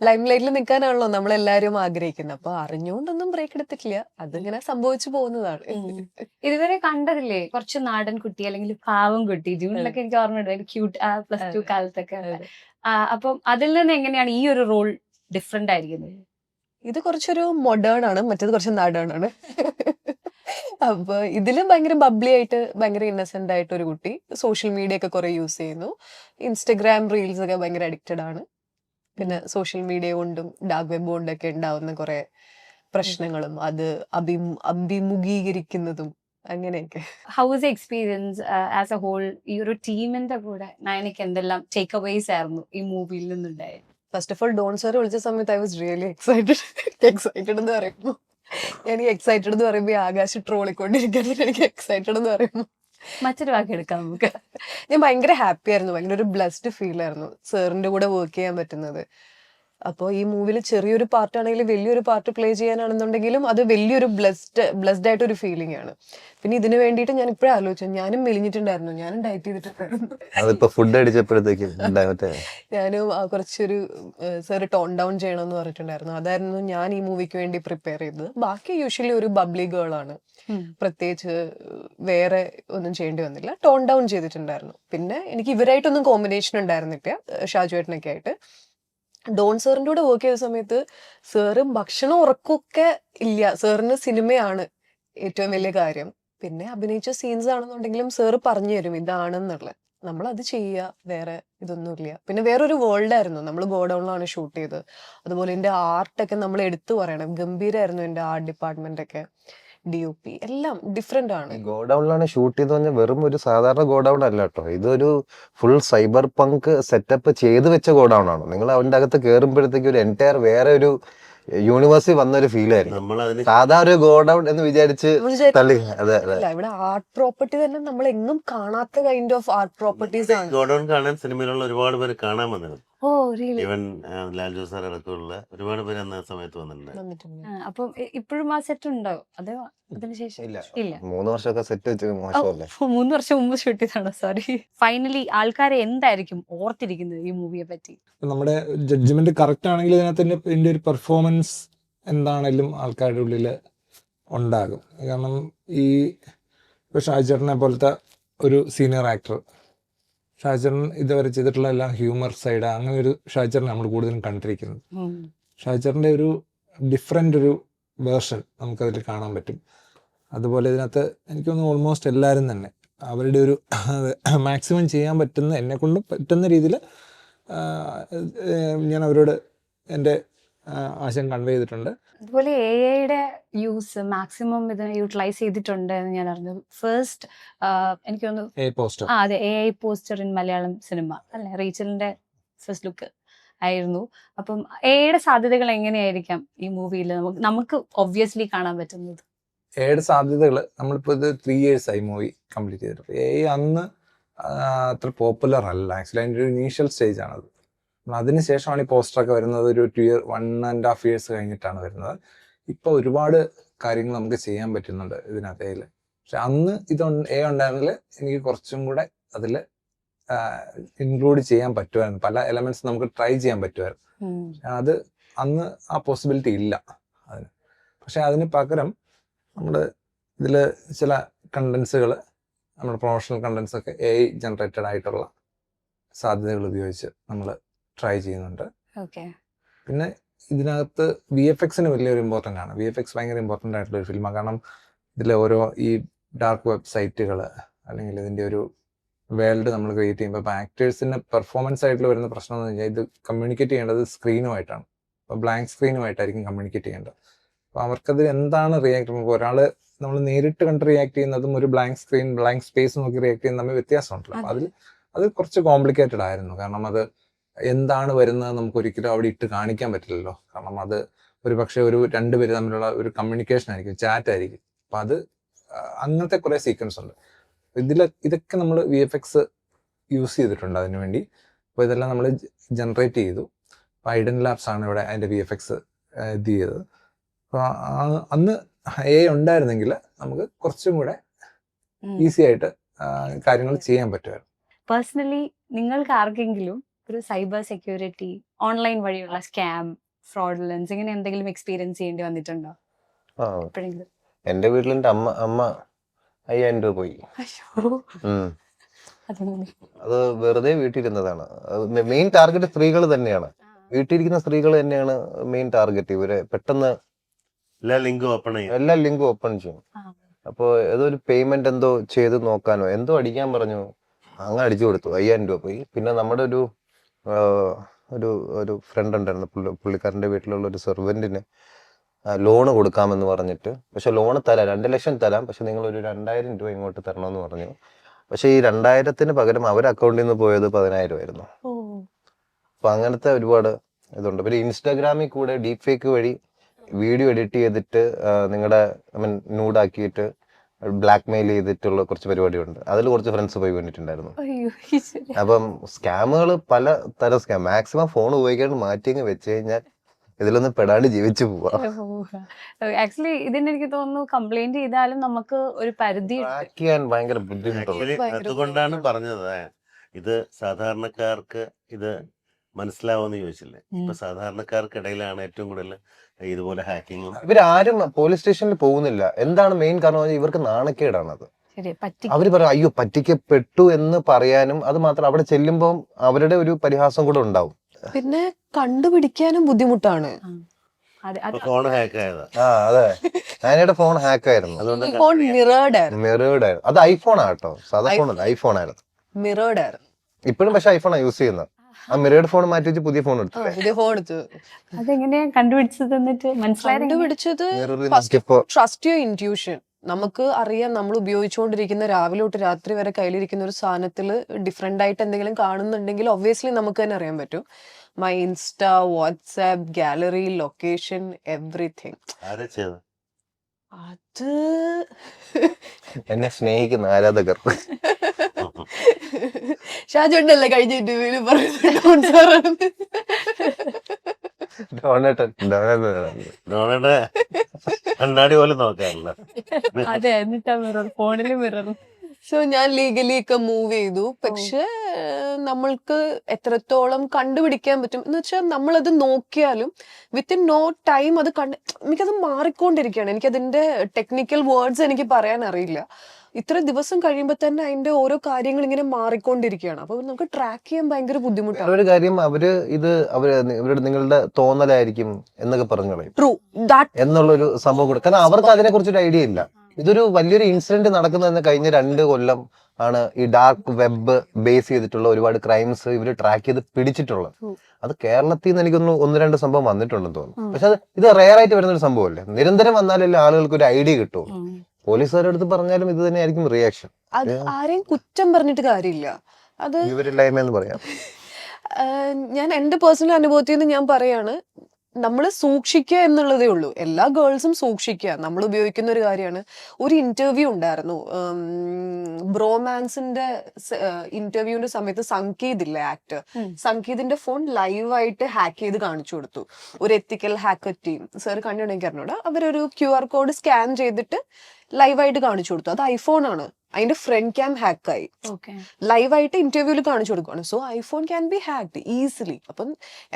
ലൈം ലൈറ്റിൽ നിൽക്കാനാണല്ലോ നമ്മളെല്ലാരും ആഗ്രഹിക്കുന്നത്. അപ്പൊ അറിഞ്ഞുകൊണ്ടൊന്നും ബ്രേക്ക് എടുത്തിട്ടില്ല. അതിങ്ങനെ സംഭവിച്ചു പോകുന്നതാണ്. ഇതുവരെ കണ്ടതില്ലേ? കുറച്ച് നാടൻ കുട്ടി അല്ലെങ്കിൽ പാവം കുട്ടി. ജൂണിലൊക്കെ എനിക്ക് ഓർമ്മയുണ്ട്. Cute plus two. കാലത്തൊക്കെ. അപ്പം അതിൽ നിന്ന് എങ്ങനെയാണ് ഈ ഒരു റോൾ ഡിഫറെന്റ് ആയിരിക്കുന്നത്? ഇത് കുറച്ചൊരു മൊഡേൺ ആണ് മറ്റേത് കുറച്ച് നാടേൺ ആണ്. അപ്പൊ ഇതിലും ഭയങ്കര ബബ്ലി ആയിട്ട് ഭയങ്കര ഇന്നസെന്റ് ആയിട്ട് ഒരു കുട്ടി സോഷ്യൽ മീഡിയ ഒക്കെ കുറെ യൂസ് ചെയ്യുന്നു. ഇൻസ്റ്റഗ്രാം റീൽസ് ഒക്കെ ഭയങ്കര അഡിക്റ്റഡ് ആണ്. പിന്നെ സോഷ്യൽ മീഡിയ കൊണ്ടും ഡാർക്ക് വെബ് കൊണ്ടൊക്കെ ഉണ്ടാവുന്ന കുറെ പ്രശ്നങ്ങളും അത് അഭി അഭിമുഖീകരിക്കുന്നതും അങ്ങനെയൊക്കെ. How is experience as a whole ഈ ഒരു ടീമിന്റെ കൂടെ നയനക്ക് എന്തെല്ലാം ടേക്ക് അവേസ് ആയിരുന്നു ഈ മൂവിയിൽ നിന്നുണ്ടായത്? First of all Don sir വിളിച്ച സമയത്ത് I was really excited excited എന്ന് പറയുമ്പോൾ ഈ എക്സൈറ്റഡ് എന്ന് പറയുമ്പോൾ ഈ ആകാശം ട്രോളിക്കൊണ്ടിരിക്കുന്നത് എനിക്ക് എക്സൈറ്റഡ് എന്ന് പറയുമ്പോൾ മറ്റൊരു വാക്ക് എടുക്കാം നമുക്ക്. ഞാൻ ഭയങ്കര ഹാപ്പി ആയിരുന്നു. ഭയങ്കര ഒരു ബ്ലസ്ഡ് ഫീൽ ആയിരുന്നു. സാറിന്റെ കൂടെ വർക്ക് ചെയ്യാൻ പറ്റുന്നത്. അപ്പോൾ ഈ മൂവിയിൽ ചെറിയൊരു പാർട്ട് ആണെങ്കിലും വലിയൊരു പാർട്ട് പ്ലേ ചെയ്യാനാണെന്നുണ്ടെങ്കിലും അത് വലിയൊരു ബ്ലസ്ഡ് ബ്ലസ്ഡ് ആയിട്ട് ഒരു ഫീലിംഗ് ആണ്. പിന്നെ ഇതിനു വേണ്ടിയിട്ട് ഞാൻ ഇപ്പോഴും ആലോചിച്ചു. ഞാനും മെലിഞ്ഞിട്ടുണ്ടായിരുന്നു. ഞാനും ഡയറ്റ് ചെയ്തിട്ടുണ്ടായിരുന്നു. ഫുഡ് അടിച്ചപ്പോഴത്തേക്ക് ഉണ്ടായി മറ്റേ <laughs> ഞാനും കുറച്ചൊരു സാർ ടോൺ ഡൗൺ ചെയ്യണമെന്ന് പറഞ്ഞിട്ടുണ്ടായിരുന്നു. അതായിരുന്നു ഞാൻ ഈ മൂവിക്ക് വേണ്ടി പ്രിപ്പയർ ചെയ്തത്. ബാക്കി യൂഷ്വലി ഒരു ബബ്ലി ഗേൾ ആണ്. പ്രത്യേകിച്ച് വേറെ ഒന്നും ചെയ്യേണ്ടി വന്നില്ല. ടോൺ ഡൗൺ ചെയ്തിട്ടുണ്ടായിരുന്നു. പിന്നെ എനിക്ക് ഇവരായിട്ടൊന്നും കോമ്പിനേഷൻ ഉണ്ടായിരുന്നില്ല ഷാജുവേട്ടനൊക്കെ ആയിട്ട് ഡോൺ സാറിന്റെ കൂടെ വർക്ക് ചെയ്ത സമയത്ത് സാറ് ഭക്ഷണം ഉറക്കമൊക്കെ ഇല്ല. സാറിന് സിനിമയാണ് ഏറ്റവും വലിയ കാര്യം. പിന്നെ അഭിനയിച്ച സീൻസ് ആണെന്നുണ്ടെങ്കിലും സാറ് പറഞ്ഞു തരും ഇതാണെന്നുള്ളത്. നമ്മൾ അത് ചെയ്യുക വേറെ ഇതൊന്നുമില്ല പിന്നെ വേറൊരു വേൾഡ് ആയിരുന്നു. നമ്മൾ ഗോഡൗണിലാണ് ഷൂട്ട് ചെയ്തത്. അതുപോലെ എന്റെ ആർട്ടൊക്കെ നമ്മൾ എടുത്തു പറയണം. ഗംഭീരമായിരുന്നു എന്റെ ആർട്ട് ഡിപ്പാർട്ട്മെന്റ് ഒക്കെ. ഡി ഒ പി എല്ലാം ഡിഫറെന്റ് ആണ്. ഗോഡൌണിലാണ് ഷൂട്ട് ചെയ്ത് പറഞ്ഞാൽ വെറും ഒരു സാധാരണ ഗോഡൌൺ അല്ല കേട്ടോ ഇതൊരു ഫുൾ സൈബർ പങ്ക് സെറ്റപ്പ് ചെയ്ത് വെച്ച ഗോഡൌൺ ആണ്. നിങ്ങൾ അവന്റെ അകത്ത് കയറുമ്പോഴത്തേക്ക് ഒരു എന്റയർ വേറെ ഒരു യൂണിവേഴ്സിൽ വന്ന ഒരു ഫീൽ ആയിരുന്നു നമ്മൾ അതിന് സാധാ ഒരു ഗോഡൌൺ എന്ന് വിചാരിച്ച് തള്ളി. അതെ അതെ. ഇവിടെ ആർട്ട് പ്രോപ്പർട്ടി തന്നെ നമ്മൾ എങ്ങും കാണാത്ത കൈൻഡ് ഓഫ് ആർട്ട് പ്രോപ്പർട്ടീസ് ആണ്. ഗോഡൌൺ കാണാൻ സിനിമയിലുള്ള ഒരുപാട് പേര് കാണാൻ വന്നിരുന്നു. Oh really Lal Jose sir അടക്കമുള്ള ഒരുപാട് പേര് അന്ന് ആ സമയത്ത് വന്നിട്ടുണ്ട്. വന്നിട്ടുണ്ട്. അപ്പം ഇപ്പോഴും ആ സെറ്റ് ഉണ്ടോ? അതോ അതിനുശേഷം ഇല്ല. ഇല്ല. മൂന്ന് വർഷമൊക്കെ സെറ്റ് വെച്ച് മോശമല്ലേ? ഓ, മൂന്ന് വർഷം മുമ്പ് ഷൂട്ട് ചെയ്താണോ സോറി ഫൈനലി ആൾക്കാരെ എന്തായിരിക്കും ഓർത്തിരിക്കുന്നത് ഈ മൂവിയെ പറ്റി? നമ്മുടെ ജഡ്ജ്മെന്റ് കറക്റ്റ് ആണെങ്കിൽ ഇതിനകത്ത് എന്റെ ഒരു പെർഫോമൻസ് എന്താണേലും ആൾക്കാരുടെ ഉള്ളിൽ ഉണ്ടാകും. കാരണം ഈ ഇപ്പൊ ഷാജറിനെ പോലത്തെ ഒരു സീനിയർ ആക്ടർ ഷാജറൻ ഇതുവരെ ചെയ്തിട്ടുള്ള എല്ലാം ഹ്യൂമർ സൈഡ് അങ്ങനെ ഒരു ഷാജറിനെ നമ്മൾ കൂടുതലും കണ്ടിരിക്കുന്നത്. ഷാജറിന്റെ ഒരു ഡിഫറെന്റ് ഒരു വേർഷൻ നമുക്കതിൽ കാണാൻ പറ്റും അതുപോലെ ഇതിനകത്ത് എനിക്ക് തോന്നുന്നു ഓൾമോസ്റ്റ് എല്ലാവരും തന്നെ അവരുടെ ഒരു <coughs> മാക്സിമം ചെയ്യാൻ പറ്റുന്ന എന്നെ കൊണ്ട് പറ്റുന്ന രീതിയിൽ ഞാൻ അവരോട് എന്റെ ആശയം കൺവേ ചെയ്തിട്ടുണ്ട്. അതുപോലെ എ ഐയുടെ യൂസ് മാക്സിമം ഇത് യൂട്ടിലൈസ് ചെയ്തിട്ടുണ്ട് എന്ന് ഞാൻ അറിഞ്ഞു. ഫസ്റ്റ് എനിക്ക് തോന്നുന്നു ആ അതെ A I poster in Malayalam cinema അല്ലെ? റീച്ചലിന്റെ ഫസ്റ്റ് ലുക്ക് ആയിരുന്നു. അപ്പം എയുടെ സാധ്യതകൾ എങ്ങനെയായിരിക്കാം ഈ മൂവിയിൽ നമുക്ക് നമുക്ക് ഒബ്വിയസ്ലി കാണാൻ പറ്റുന്നത്? എയുടെ സാധ്യതകൾ നമ്മളിപ്പോൾ ഇത് ത്രീ ഇയേഴ്സ് ആയി മൂവി കംപ്ലീറ്റ് ചെയ്തിട്ടുണ്ട് എ അന്ന് അത്ര പോപ്പുലർ അല്ല. ആക്ച്വലി അതിന്റെ ഒരു ഇനീഷ്യൽ സ്റ്റേജ് ആണത്. നമ്മൾ അതിന് ശേഷമാണ് ഈ പോസ്റ്ററൊക്കെ വരുന്നത് ഒരു two year one and half years കഴിഞ്ഞിട്ടാണ് വരുന്നത്. ഇപ്പോൾ ഒരുപാട് കാര്യങ്ങൾ നമുക്ക് ചെയ്യാൻ പറ്റുന്നുണ്ട് ഇതിനകത്തേൽ പക്ഷെ അന്ന് ഇത് എ ഉണ്ടായിരുന്നെങ്കിൽ എനിക്ക് കുറച്ചും കൂടെ അതിൽ ഇൻക്ലൂഡ് ചെയ്യാൻ പറ്റുമായിരുന്നു. പല എലമെന്റ്സ് നമുക്ക് ട്രൈ ചെയ്യാൻ പറ്റുമായിരുന്നു. അത് അന്ന് ആ പോസിബിലിറ്റി ഇല്ല അതിന്. പക്ഷെ അതിന് പകരം നമ്മൾ ഇതിൽ ചില കണ്ടൻസുകൾ നമ്മുടെ പ്രൊമോഷണൽ കണ്ടൻസ് ഒക്കെ എ ഐ ജനറേറ്റഡ് ആയിട്ടുള്ള സാധ്യതകൾ ഉപയോഗിച്ച് നമ്മൾ ട്രൈ ചെയ്യുന്നുണ്ട്. ഓക്കെ പിന്നെ ഇതിനകത്ത് വി എഫ് എക്സിന് വലിയൊരു ഇമ്പോർട്ടന്റ് ആണ്. വി എഫ് എക്സ് ഭയങ്കര ഇമ്പോർട്ടന്റ് ആയിട്ടുള്ള ഒരു ഫിലിമാണ് കാരണം ഇതിലെ ഓരോ ഈ ഡാർക്ക് വെബ്സൈറ്റുകൾ അല്ലെങ്കിൽ ഇതിന്റെ ഒരു വേൾഡ് നമ്മൾ ക്രിയേറ്റ് ചെയ്യുമ്പോൾ ഇപ്പോൾ ആക്ടേഴ്സിന്റെ പെർഫോമൻസ് ആയിട്ട് വരുന്ന പ്രശ്നം എന്ന് വെച്ചാൽ ഇത് കമ്മ്യൂണിക്കേറ്റ് ചെയ്യേണ്ടത് സ്ക്രീനുമായിട്ടാണ് അപ്പോൾ ബ്ലാങ്ക് സ്ക്രീനുമായിട്ടായിരിക്കും കമ്മ്യൂണിക്കേറ്റ് ചെയ്യേണ്ടത്. അപ്പോൾ അവർക്കത് എന്താണ് റിയാക്ട് ചെയ്യുമ്പോൾ ഒരാൾ നമ്മൾ നേരിട്ട് കണ്ട് റിയാക്ട് ചെയ്യുന്നതും ഒരു ബ്ലാങ്ക് സ്ക്രീൻ ബ്ലാങ്ക് സ്പേസ് നോക്കി റിയാക്ട് ചെയ്യുന്ന തമ്മിൽ വ്യത്യാസമുണ്ടല്ലോ. അതിൽ അത് കുറച്ച് കോംപ്ലിക്കേറ്റഡ് ആയിരുന്നു. കാരണം അത് എന്താണ് വരുന്നത് നമുക്ക് ഒരിക്കലും അവിടെ ഇട്ട് കാണിക്കാൻ പറ്റില്ലല്ലോ. കാരണം അത് ഒരു പക്ഷേ ഒരു രണ്ടുപേര് തമ്മിലുള്ള ഒരു കമ്മ്യൂണിക്കേഷൻ ആയിരിക്കും ചാറ്റ് ആയിരിക്കും. അപ്പം അത് അങ്ങനത്തെ കുറേ സീക്വൻസ് ഉണ്ട്. ഇതിൽ ഇതൊക്കെ നമ്മൾ വി എഫ് എക്സ് യൂസ് ചെയ്തിട്ടുണ്ട് അതിന് വേണ്ടി. അപ്പോൾ ഇതെല്ലാം നമ്മൾ ജനറേറ്റ് ചെയ്തു. അപ്പോൾ ഐഡൻ ലാബ്സ് ആണ് ഇവിടെ അതിന്റെ വി എഫ് എക്സ് ഇത് ചെയ്തത്. അപ്പോൾ അന്ന് എ ഉണ്ടായിരുന്നെങ്കിൽ നമുക്ക് കുറച്ചും കൂടെ ഈസി ആയിട്ട് കാര്യങ്ങൾ ചെയ്യാൻ പറ്റുമായിരുന്നു. പേഴ്സണലി നിങ്ങൾക്ക് ആർക്കെങ്കിലും ഒരു സൈബർ സെക്യൂരിറ്റി ഓൺലൈൻ വഴിയുള്ള സ്കാം ഫ്രോഡുലൻസ് ഇങ്ങനെ എന്തെങ്കിലും എക്സ്പീരിയൻസ് ചെയ്യേണ്ടി വന്നിട്ടുണ്ടോ? ആ. എപ്പോഴെങ്കിലും? എന്റെ വീട്ടിൽ എന്റെ അമ്മ അമ്മ അയ്യായിരം രൂപ പോയി. അത് വെറുതെ വീട്ടിലിരുന്നതാണ് മെയിൻ ടാർഗറ്റ് സ്ത്രീകൾ തന്നെയാണ്. വീട്ടിലിരിക്കുന്ന സ്ത്രീകൾ തന്നെയാണ് മെയിൻ ടാർഗറ്റ് ഇവരെ പെട്ടെന്ന് എല്ലാ ലിങ്കും ഓപ്പൺ ചെയ്യും. എല്ലാ ലിങ്കും ഓപ്പൺ ചെയ്യും. അപ്പോൾ ഏതോ ഒരു പേയ്മെന്റ് എന്തോ ചെയ്ത് നോക്കാനോ എന്തോ അടിക്കാൻ പറഞ്ഞു. അങ്ങനെ അടിച്ചു കൊടുത്തു. അയ്യായിരം രൂപ പോയി. പിന്നെ നമ്മുടെ ഒരു ഒരു ഒരു ഫ്രണ്ട് ഉണ്ടായിരുന്നു. പുള്ളി പുള്ളിക്കാരന്റെ വീട്ടിലുള്ള ഒരു സെർവന്റിന് ലോണ് കൊടുക്കാമെന്ന് പറഞ്ഞിട്ട്. പക്ഷെ ലോണ് തരാം. രണ്ട് ലക്ഷം തരാം. പക്ഷെ നിങ്ങൾ ഒരു രണ്ടായിരം രൂപ ഇങ്ങോട്ട് തരണമെന്ന് പറഞ്ഞു. പക്ഷെ ഈ രണ്ടായിരത്തിന് പകരം അവർ അക്കൗണ്ടിൽ നിന്ന് പോയത് പതിനായിരം ആയിരുന്നു. അപ്പൊ അങ്ങനത്തെ ഒരുപാട് ഇതുണ്ട്. പിന്നെ ഇൻസ്റ്റാഗ്രാമിൽ കൂടെ ഡീപ് ഫേക്ക് വഴി വീഡിയോ എഡിറ്റ് ചെയ്തിട്ട് നിങ്ങളുടെ ഐ മീൻ നൂഡാക്കിയിട്ട് ബ്ലാക്ക് മെയിൽ ചെയ്തിട്ടുള്ള കുറച്ച് പരിപാടിയുണ്ട്. അതിൽ കുറച്ച് ഫ്രണ്ട്സ് പോയി ഈശ്വരാ. അപ്പം സ്കാമുകൾ പല തരം സ്കാം മാക്സിമം ഫോൺ ഉപയോഗിക്കാണ്ട് മാറ്റിയങ്ങ് വെച്ച് കഴിഞ്ഞാൽ ഇതിലൊന്നും പെടാണ്ട് ജീവിച്ചു പോവാ. ആക്ച്വലി ഇതിന് എനിക്ക് തോന്നുന്നു കംപ്ലൈന്റ് ചെയ്താലും നമുക്ക് ഒരു പരിധി. ചെയ്യാൻ ഭയങ്കര ഭയങ്കര അതുകൊണ്ടാണ് പറഞ്ഞത്. ഇത് സാധാരണക്കാർക്ക് ഇത് മനസ്സിലാവുമെന്ന് ചോദിച്ചില്ലേ. ഇപ്പൊ സാധാരണക്കാർക്കിടയിലാണ് ഏറ്റവും കൂടുതൽ ഇതുപോലെ ഹാക്കിങ്ങും ഇവരാരും പോലീസ് സ്റ്റേഷനിൽ പോകുന്നില്ല. എന്താണ് മെയിൻ കാരണം ഇവർക്ക് നാണക്കേടാണത്. അവർ പറയും അയ്യോ പറ്റിക്കപ്പെട്ടു എന്ന് പറയാനും അത് മാത്രം അവിടെ ചെല്ലുമ്പോൾ അവരുടെ ഒരു പരിഹാസം കൂടെ ഉണ്ടാവും. പിന്നെ കണ്ടുപിടിക്കാനും ബുദ്ധിമുട്ടാണ്. ഫോൺ ഹാക്ക് അതെ ആനയുടെ ഫോൺ ഹാക്ക് ആയിരുന്നു അതുകൊണ്ട് ഫോൺ മിറേർഡ് ആയിരുന്നു. മിറേഡ് ആയിരുന്നു. അത് ഐഫോൺ ആട്ടോ. സാധാ ഫോൺ അല്ല ഐഫോൺ ആയിരുന്നു. മിറേർഡ് ആയിരുന്നു. ഇപ്പോഴും പക്ഷെ ഐഫോൺ യൂസ് ചെയ്യുന്നത്. മിറേഡ് ഫോൺ മാറ്റി വെച്ച് പുതിയ ഫോൺ എടുത്തു. പുതിയ ഫോൺ എടുത്തു. അതെങ്ങനെയാ കണ്ടുപിടിച്ചത് എന്നിട്ട് മനസ്സിലായത് എങ്ങനെ? കണ്ടുപിടിച്ചത് മിററിൽ ട്രസ്റ്റ് യുവർ ഇന്റ്യൂഷൻ നമുക്ക് അറിയാം നമ്മൾ ഉപയോഗിച്ചുകൊണ്ടിരിക്കുന്ന രാവിലെ തൊട്ട് രാത്രി വരെ കയ്യിലിരിക്കുന്ന ഒരു സാധനത്തിൽ ഡിഫറെന്റ് ആയിട്ട് എന്തെങ്കിലും കാണുന്നുണ്ടെങ്കിൽ ഒബ്വിയസ്ലി നമുക്ക് തന്നെ അറിയാൻ പറ്റും. My insta WhatsApp gallery location everything അത് എന്നെ സ്നേഹിക്കുന്ന ആരാധകർ. <laughs> ഷാജോട്ടല്ലേ കഴിഞ്ഞ ഇന്റർവ്യൂൽ പറഞ്ഞിട്ട് ഡോൺ സാറാണെന്ന് ഡോണേട്ടൻ. ഡോണേട്ടൻ. ഡോണയുടെ കണ്ണാടി പോലും നോക്കാറില്ല. അതെ എന്നിട്ടാ മിറർ ഫോണിൽ മിറർ. സോ ഞാൻ ലീഗലി ഒക്കെ മൂവ് ചെയ്തു. പക്ഷെ നമ്മൾക്ക് എത്രത്തോളം കണ്ടുപിടിക്കാൻ പറ്റും? എന്ന് വെച്ചാൽ നമ്മളത് നോക്കിയാലും വിത്തിൻ നോ ടൈം അത് കണ്ട് എനിക്കത് മാറിക്കൊണ്ടിരിക്കുകയാണ്. എനിക്കതിന്റെ ടെക്നിക്കൽ വേർഡ്സ് എനിക്ക് പറയാൻ അറിയില്ല ഇത്ര ദിവസം കഴിയുമ്പോൾ തന്നെ അതിന്റെ ഓരോ കാര്യങ്ങൾ ഇങ്ങനെ മാറിക്കൊണ്ടിരിക്കുകയാണ്. അപ്പൊ നമുക്ക് ട്രാക്ക് ചെയ്യാൻ ഭയങ്കര ബുദ്ധിമുട്ടാണ്. ഒരു കാര്യം അവർ ഇത് അവർ ഇവരുടെ നിങ്ങളുടെ തോന്നലായിരിക്കും എന്നൊക്കെ പറഞ്ഞു കളയും ട്രൂ എന്നുള്ളൊരു സംഭവം കൂടെ. കാരണം അവർക്ക് അതിനെ കുറിച്ചൊരു ഐഡിയ ഇല്ല. ഇതൊരു വലിയൊരു ഇൻസിഡന്റ് നടക്കുന്നതെന്ന് കഴിഞ്ഞ രണ്ട് കൊല്ലം ആണ് ഈ ഡാർക്ക് വെബ് ബേസ് ചെയ്തിട്ടുള്ള ഒരുപാട് ക്രൈംസ് ഇവർ ട്രാക്ക് ചെയ്ത് പിടിച്ചിട്ടുള്ളത്. അത് കേരളത്തിൽ നിന്ന് എനിക്കൊന്ന് ഒന്ന് രണ്ട് സംഭവം വന്നിട്ടുണ്ടെന്ന് തോന്നുന്നു. പക്ഷെ അത് ഇത് റെയർ ആയിട്ട് വരുന്ന ഒരു സംഭവമല്ലേ? നിരന്തരം വന്നാലല്ലേ ആളുകൾക്ക് ഒരു ഐഡിയ കിട്ടും പോലീസുകാരുടെ അടുത്ത് പറഞ്ഞാലും ഇത് തന്നെയായിരിക്കും റിയാക്ഷൻ അത് ആരെയും കുറ്റം പറഞ്ഞിട്ട് കാര്യമില്ല. അത് വിവരില്ലായ്മ എന്ന് പറയാം. ഞാൻ എന്റെ പേഴ്സണൽ അനുഭവത്തിൽ നിന്ന് ഞാൻ പറയാണ് നമ്മൾ സൂക്ഷിക്കുക എന്നുള്ളതേ ഉള്ളൂ. എല്ലാ ഗേൾസും സൂക്ഷിക്കുക. നമ്മൾ ഉപയോഗിക്കുന്ന ഒരു കാര്യമാണ്. ഒരു ഇന്റർവ്യൂ ഉണ്ടായിരുന്നു. ബ്രോമാൻസിന്റെ ഇന്റർവ്യൂവിന്റെ സമയത്ത് സംഗീത് ഇല്ലേ ആക്ടർ. സംഗീതിന്റെ ഫോൺ ലൈവായിട്ട് ഹാക്ക് ചെയ്ത് കാണിച്ചു കൊടുത്തു. ഒരു എത്തിക്കൽ ഹാക്കർ ടീം സർ കണ്ടുണ്ടെങ്കിൽ അറിഞ്ഞൂടാ അവരൊരു ക്യു ആർ കോഡ് സ്കാൻ ചെയ്തിട്ട് ലൈവായിട്ട് കാണിച്ചു കൊടുത്തു. അത് ഐഫോൺ ആണ്. അതിന്റെ ഫ്രണ്ട് ക്യാം ഹാക്കായി ലൈവ് ലൈവായിട്ട് ഇന്റർവ്യൂവിൽ കാണിച്ചു കൊടുക്കുകയാണ് so iPhone can be hacked easily അപ്പം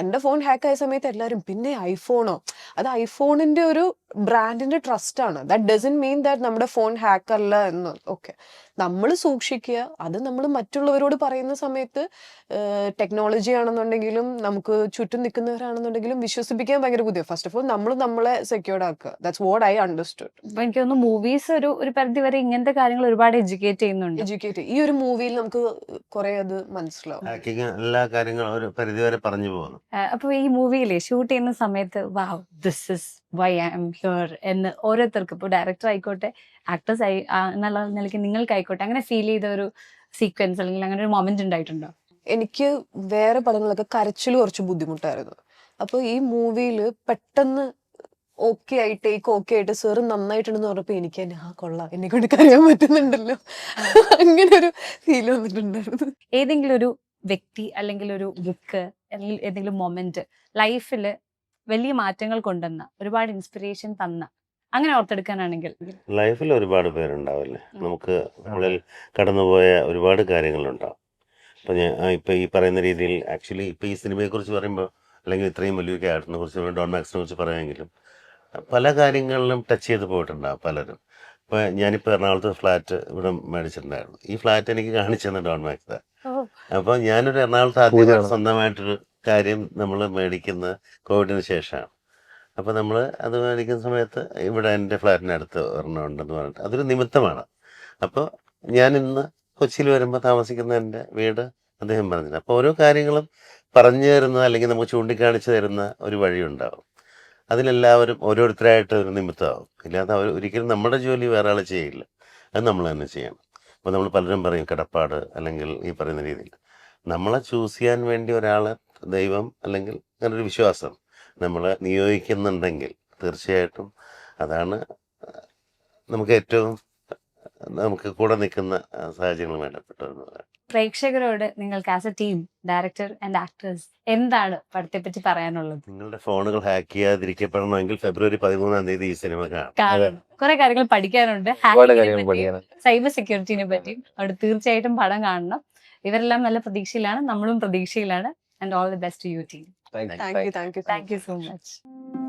എന്റെ ഫോൺ ഹാക്ക് ആയ സമയത്ത് എല്ലാവരും പിന്നെ ഐഫോണോ അത് ഐഫോണിന്റെ ഒരു ബ്രാൻഡിന്റെ ട്രസ്റ്റ് ആണ്. ദാറ്റ് ഡസൻ മീൻ ദാറ്റ് നമ്മുടെ ഫോൺ ഹാക്ക് അല്ല എന്ന്. ഓക്കെ നമ്മൾ സൂക്ഷിക്കുക. അത് നമ്മൾ മറ്റുള്ളവരോട് പറയുന്ന സമയത്ത് ടെക്നോളജി ആണെന്നുണ്ടെങ്കിലും നമുക്ക് ചുറ്റും നിൽക്കുന്നവരാണെന്നുണ്ടെങ്കിലും വിശ്വസിപ്പിക്കാൻ ഭയങ്കര ബുദ്ധിയാണ് ഫസ്റ്റ് ഓഫ് ഓൾ നമ്മൾ നമ്മളെ സെക്യൂർഡ് ആക്കുക. ദാറ്റ്സ് വാട്ട് ഐ അണ്ടർസ്റ്റുഡ് അപ്പൊ എനിക്ക് തോന്നുന്നു മൂവീസ് ഒരു ഒരു പരിധി വരെ ഇങ്ങനത്തെ കാര്യങ്ങൾ ഒരുപാട് എഡ്യൂക്കേറ്റ് ചെയ്യുന്നുണ്ട്. എഡ്യൂക്കേറ്റ് ഈ ഒരു മൂവിയിൽ നമുക്ക് കുറെ അത് മനസ്സിലാവും. എല്ലാ കാര്യങ്ങളും ഒരു പരിധി വരെ പറഞ്ഞു പോകുന്നു. അപ്പൊ ഈ മൂവിയിലെ ഷൂട്ട് ചെയ്യുന്ന സമയത്ത് wow this is why I'm here എന്ന് ഓരോരുത്തർക്കും. ഇപ്പോൾ ഡയറക്ടർ ആയിക്കോട്ടെ ആക്ടേഴ്സ് ആയി എന്നുള്ള നിലയ്ക്ക് നിങ്ങൾക്കായിക്കോട്ടെ അങ്ങനെ ഫീൽ ചെയ്ത ഒരു സീക്വൻസ് അല്ലെങ്കിൽ അങ്ങനെ ഒരു മൊമെന്റ് ഉണ്ടായിട്ടുണ്ടോ? എനിക്ക് വേറെ പടങ്ങളൊക്കെ കരച്ചിൽ കുറച്ച് ബുദ്ധിമുട്ടായിരുന്നു. അപ്പോൾ ഈ മൂവിയിൽ പെട്ടെന്ന് ഓക്കെ ആയിട്ട് ഈ ഓക്കെ ആയിട്ട് സാറ് നന്നായിട്ടുണ്ടെന്ന് പറഞ്ഞപ്പോൾ എനിക്ക് തന്നെ ആ കൊള്ളാം എന്നെ കൊണ്ട് കരയാൻ പറ്റുന്നുണ്ടല്ലോ. അങ്ങനെ ഒരു ഫീൽ വന്നിട്ടുണ്ടായിരുന്നു. ഏതെങ്കിലും ഒരു വ്യക്തി അല്ലെങ്കിൽ ഒരു ബുക്ക് അല്ലെങ്കിൽ ഏതെങ്കിലും മൊമെന്റ് ലൈഫിൽ വലിയ മാറ്റങ്ങൾ കൊണ്ടുവന്ന ഒരുപാട് ഇൻസ്പിറേഷൻ തന്ന അങ്ങനെ ഓർത്തെടുക്കാനാണെങ്കിൽ. ലൈഫിൽ ഒരുപാട് പേരുണ്ടാവില്ലേ? നമുക്ക് നമ്മളിൽ കടന്നുപോയ ഒരുപാട് കാര്യങ്ങളുണ്ടാവും. അപ്പോൾ ഞാൻ ഇപ്പൊ ഈ പറയുന്ന രീതിയിൽ ആക്ച്വലി ഇപ്പൊ ഈ സിനിമയെക്കുറിച്ച് പറയുമ്പോൾ അല്ലെങ്കിൽ ഇത്രയും വലിയ ക്യാരക്ടറിനെ കുറിച്ച് ഡോൺ മാക്സിനെ കുറിച്ച് പറയുമെങ്കിലും പല കാര്യങ്ങളിലും ടച്ച് ചെയ്ത് പോയിട്ടുണ്ടാവും പലരും. ഇപ്പൊ ഞാനിപ്പോൾ എറണാകുളത്ത് ഫ്ലാറ്റ് ഇവിടെ മേടിച്ചിട്ടുണ്ടായിരുന്നു. ഈ ഫ്ലാറ്റ് എനിക്ക് കാണിച്ചു തന്നെ ഡോൺ മാക്സ് അപ്പോൾ ഞാനൊരു എറണാകുളത്ത് ആദ്യം. സ്വന്തമായിട്ടൊരു കാര്യം നമ്മൾ മേടിക്കുന്നത് കോവിഡിന് ശേഷമാണ്. അപ്പോൾ നമ്മൾ അത് മേടിക്കുന്ന സമയത്ത് ഇവിടെ എന്റെ ഫ്ലാറ്റിനടുത്ത് ഒരെണ്ണം ഉണ്ടെന്ന് പറഞ്ഞിട്ട് അതൊരു നിമിത്തമാണ്. അപ്പോൾ ഞാൻ ഇന്ന് കൊച്ചിയിൽ വരുമ്പോൾ താമസിക്കുന്ന എന്റെ വീട് അദ്ദേഹം പറഞ്ഞില്ല അപ്പോൾ ഓരോ കാര്യങ്ങളും പറഞ്ഞു തരുന്ന അല്ലെങ്കിൽ നമുക്ക് ചൂണ്ടിക്കാണിച്ചു തരുന്ന ഒരു വഴിയുണ്ടാവും അതിലെല്ലാവരും ഓരോരുത്തരായിട്ട് ഒരു നിമിത്തമാവും. ഇല്ലാതെ അവർ ഒരിക്കലും നമ്മുടെ ജോലി വേറെ ആൾ ചെയ്യില്ല. അത് നമ്മൾ തന്നെ ചെയ്യണം. അപ്പോൾ നമ്മൾ പലരും പറയും കിടപ്പാട് അല്ലെങ്കിൽ ഈ പറയുന്ന രീതിയിൽ. നമ്മളെ ചൂസ് ചെയ്യാൻ വേണ്ടി ഒരാൾ ദൈവം അല്ലെങ്കിൽ അങ്ങനൊരു ഒരു വിശ്വാസം നമ്മൾ നിയോഗിക്കുന്നുണ്ടെങ്കിൽ തീർച്ചയായിട്ടും അതാണ് നമുക്ക് ഏറ്റവും നമുക്ക് കൂടെ നിൽക്കുന്ന സാഹചര്യങ്ങൾ വേണ്ടപ്പെട്ടത് പ്രേക്ഷകരോട് നിങ്ങൾക്ക് as a team director and actors എന്താണ് പടത്തെ പറ്റി പറയാനുള്ളത്? നിങ്ങളുടെ ഫോണുകൾ ഹാക്ക് ചെയ്യാതിരിക്കപ്പെടണമെങ്കിൽ ഫെബ്രുവരി പതിമൂന്നാം തീയതി ഈ സിനിമ കാണാം കുറെ കാര്യങ്ങൾ പഠിക്കാനുണ്ട്. സൈബർ സെക്യൂരിറ്റിനെ പറ്റി അവിടെ തീർച്ചയായിട്ടും പടം കാണണം. ഇവരെല്ലാം നല്ല പ്രതീക്ഷയിലാണ്. നമ്മളും പ്രതീക്ഷയിലാണ്. and all the best to you team. Thank you. Thank you. Thank you, thank you so much.